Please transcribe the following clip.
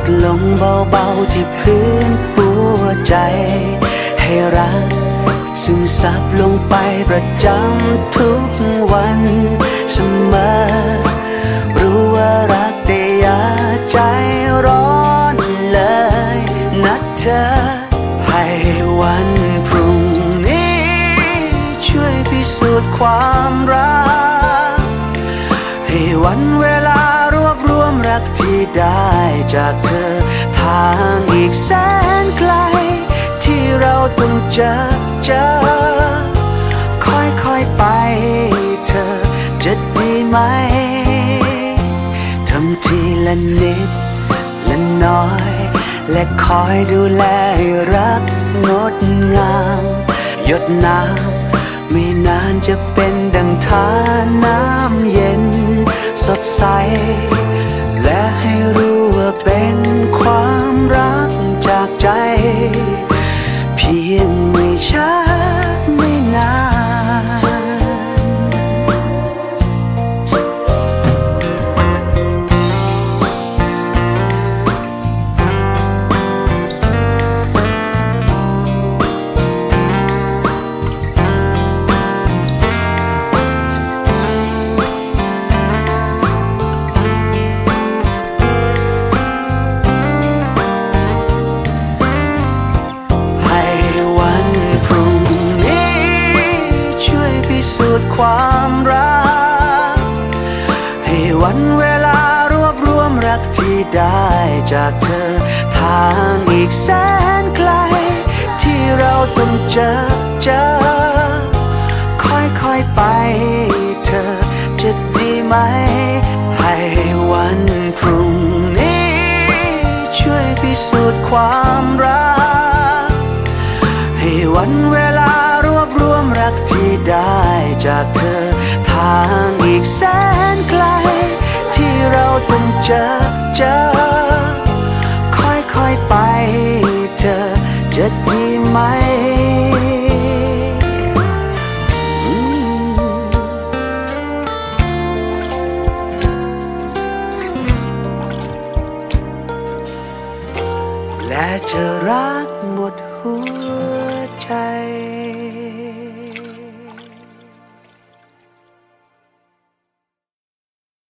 ดลงเบาๆที่พื้นหัวใจ ให้รักซึมซับลงไปประจำทุกวันเสมอ รู้ว่ารักแต่อย่าใจร้อนเลยนะเธอให้วันพรุ่งนี้ ช่วยพิสูจน์ความรัก ให้วันเวลา ที่ได้จากเธอ ทางอีกแสนไกล ที่เราต้องเจอเจอ ค่อยๆไปเธอจะดีไหมทำทีละนิดละน้อย และคอยดูแลรักงดงาม หยดน้ำไม่นานจะเป็นดังทานน้ำเย็นสดใส ให้รู้ว่าเป็น จากเธอ ทางอีกแสนไกล ที่เราต้องเจอเจอ ค่อยๆไปเธอจะดีไหม ให้วันพรุ่งนี้ ช่วยพิสูจน์ความรัก ให้วันเวลารวบรวมรักที่ได้จากเธอ ทางอีกแสนไกล ที่เราต้องเจอเจอ จะดีไหมและจะรักหมดหัวใจ